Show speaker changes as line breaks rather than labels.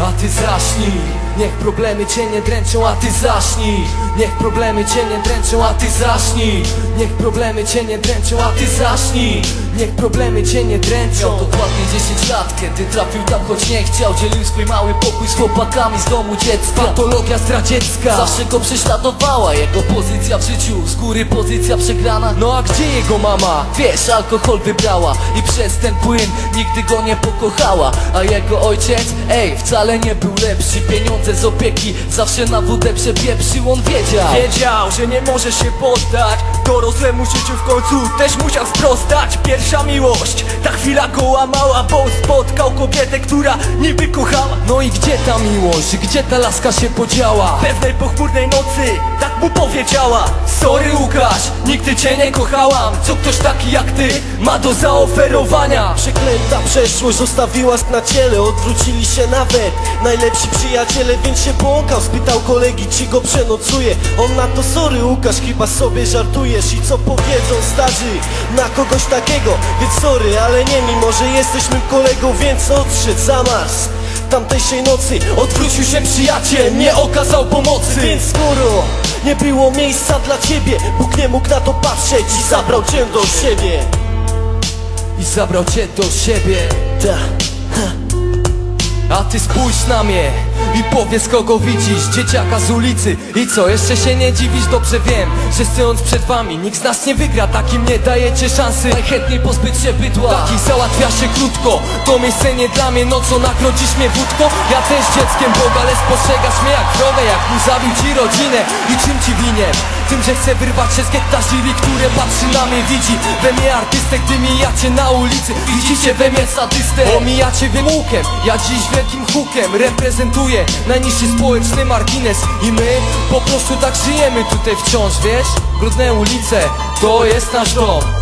A ty zacznij, niech problemy cię nie dręczą, a ty zacznij. Niech problemy cię nie dręczą, a ty zacznij. Niech problemy cię nie dręczą, a ty zacznij. Niech problemy cię nie dręczą.
Miał dokładnie 10 lat, kiedy trafił tam choć nie chciał. Dzielił swój mały pokój z chłopakami z domu dziecka.
Patologia zdradziecka.
Zawsze go prześladowała jego pozycja w życiu. Z góry pozycja przegrana.
No a gdzie jego mama?
Wiesz, alkohol wybrała. I przez ten płyn nigdy go nie pokochała. A jego ojciec, ej, wcale nie był lepszy Pieniądze z opieki zawsze na wódę przepieprzył, on wiedział
Wiedział, że nie może się poddać Dorosłemu życiu w końcu też musiał sprostać Pierwsza miłość, ta chwila go łamała Bo spotkał kobietę, która niby kochała
No i gdzie ta miłość? Gdzie ta laska się podziała?
Pewnej pochmurnej nocy mu powiedziała Sorry Łukasz, nigdy cię nie kochałam. Co ktoś taki jak ty ma do zaoferowania?
Przeklęta przeszłość zostawiła na ciele. Odwrócili się nawet najlepsi przyjaciele Więc się błąkał, spytał kolegi czy go przenocuje On na to sorry Łukasz, chyba sobie żartujesz. I co powiedzą starzy na kogoś takiego? Więc sorry, ale nie mimo, że jesteś mym kolegą Więc odszedł za mars Tamtejszej nocy odwrócił się przyjaciel, nie okazał pomocy. Więc skoro nie było miejsca dla ciebie Bóg nie mógł na to patrzeć i zabrał cię do siebie.
I zabrał cię do siebie.
Ta.
A ty spójrz na mnie i powiedz kogo widzisz Dzieciaka z ulicy. I co, jeszcze się nie dziwisz? Dobrze wiem, że stojąc przed wami. Nikt z nas nie wygra, takim nie dajecie szansy.
Najchętniej pozbyć się bydła.
Takich załatwia się krótko. To miejsce nie dla mnie, no co nagrodzisz mnie wódką? Ja też dzieckiem Boga, ale spostrzegasz mnie jak krowę Jak mu zabił ci rodzinę. I czym ci winien? Tym, że chcę wyrwać się z getta które patrzy na mnie Widzi we mnie artystę, gdy mijacie na ulicy. Widzicie we mnie sadystę. Omijacie wiem łukiem, ja dziś wielkim hukiem Reprezentuję najniższy społeczny margines I my po prostu tak żyjemy tutaj wciąż, wiesz? Brudne ulice, to jest nasz dom